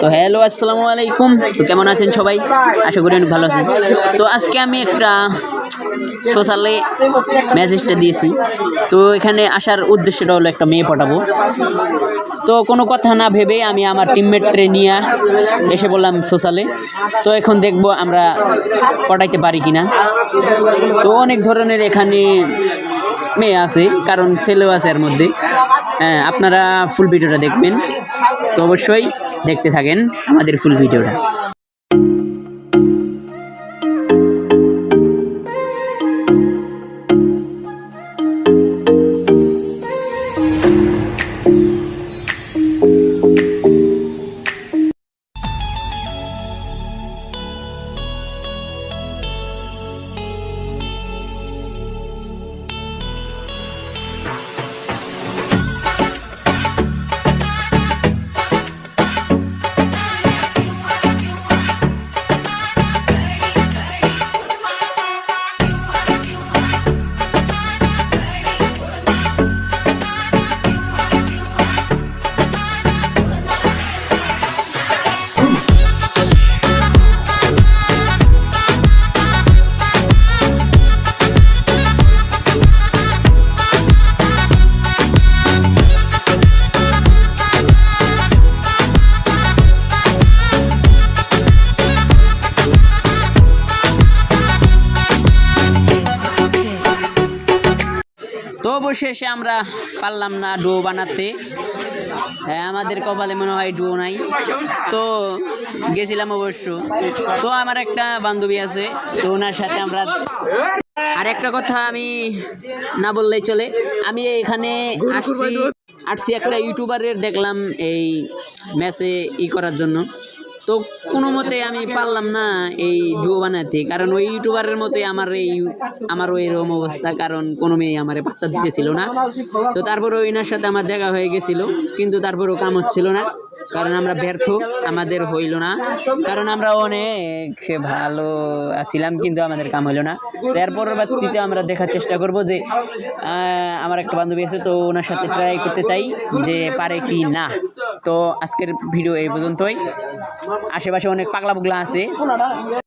তো হ্যালো, আসসালামু আলাইকুম। তো কেমন আছেন সবাই? আশা করি অনেক ভালো আছেন। তো আজকে আমি একটা সোশ্যালে মেসেজটা দিয়েছি। তো এখানে আসার উদ্দেশ্যটা হলো একটা মেয়ে পাঠাবো। তো কোনো কথা না ভেবে আমি আমার টিমমেটরে নিয়ে এসে বললাম সোশ্যালে। তো এখন দেখব আমরা পটাইতে পারি কিনা। তো অনেক ধরনের এখানে মেয়ে আছে, কারণ ছেলেও আছে এর মধ্যে। হ্যাঁ আপনারা ফুল ভিডিওটা দেখবেন। তো অবশ্যই দেখতে থাকেন আমাদের ফুল ভিডিওটা। তো অবশেষে আমরা পারলাম না ডুয়ো বানাতে। আমাদের কপালে মনে হয় ডুয়ো নাই। তো গেছিলাম অবশ্য। তো আমার একটা বান্ধবী আছে, তো ওনার সাথে আমরা আর একটা কথা আমি না বললেই চলে। আমি এখানে আসছি আসছি একটা ইউটিউবারের দেখলাম এই ম্যাচে ই করার জন্য। তো কোনো মতে আমি পারলাম না এই ডুয়ো বানাতে। কারণ ওই ইউটিউবারের মতে আমার এই আমারও এরকম অবস্থা। কারণ কোনো মেয়ে আমার পাত্তা দিতেছিল না। তো তারপরে ওইনার সাথে আমার দেখা হয়ে গেছিল। কিন্তু তারপরেও কাম হচ্ছিল না। কারণ আমরা ব্যর্থ, আমাদের হইল না। কারণ আমরা অনেক ভালো ছিলাম কিন্তু আমাদের কাম হইল না। তো এর আমরা দেখার চেষ্টা করব যে আমার একটা বান্ধবী আছে, তো ওনার সাথে ট্রাই করতে চাই যে পারে কি না। তো আজকের ভিডিও এই পর্যন্তই। আশেপাশে অনেক পাগলা পুগলা আছে।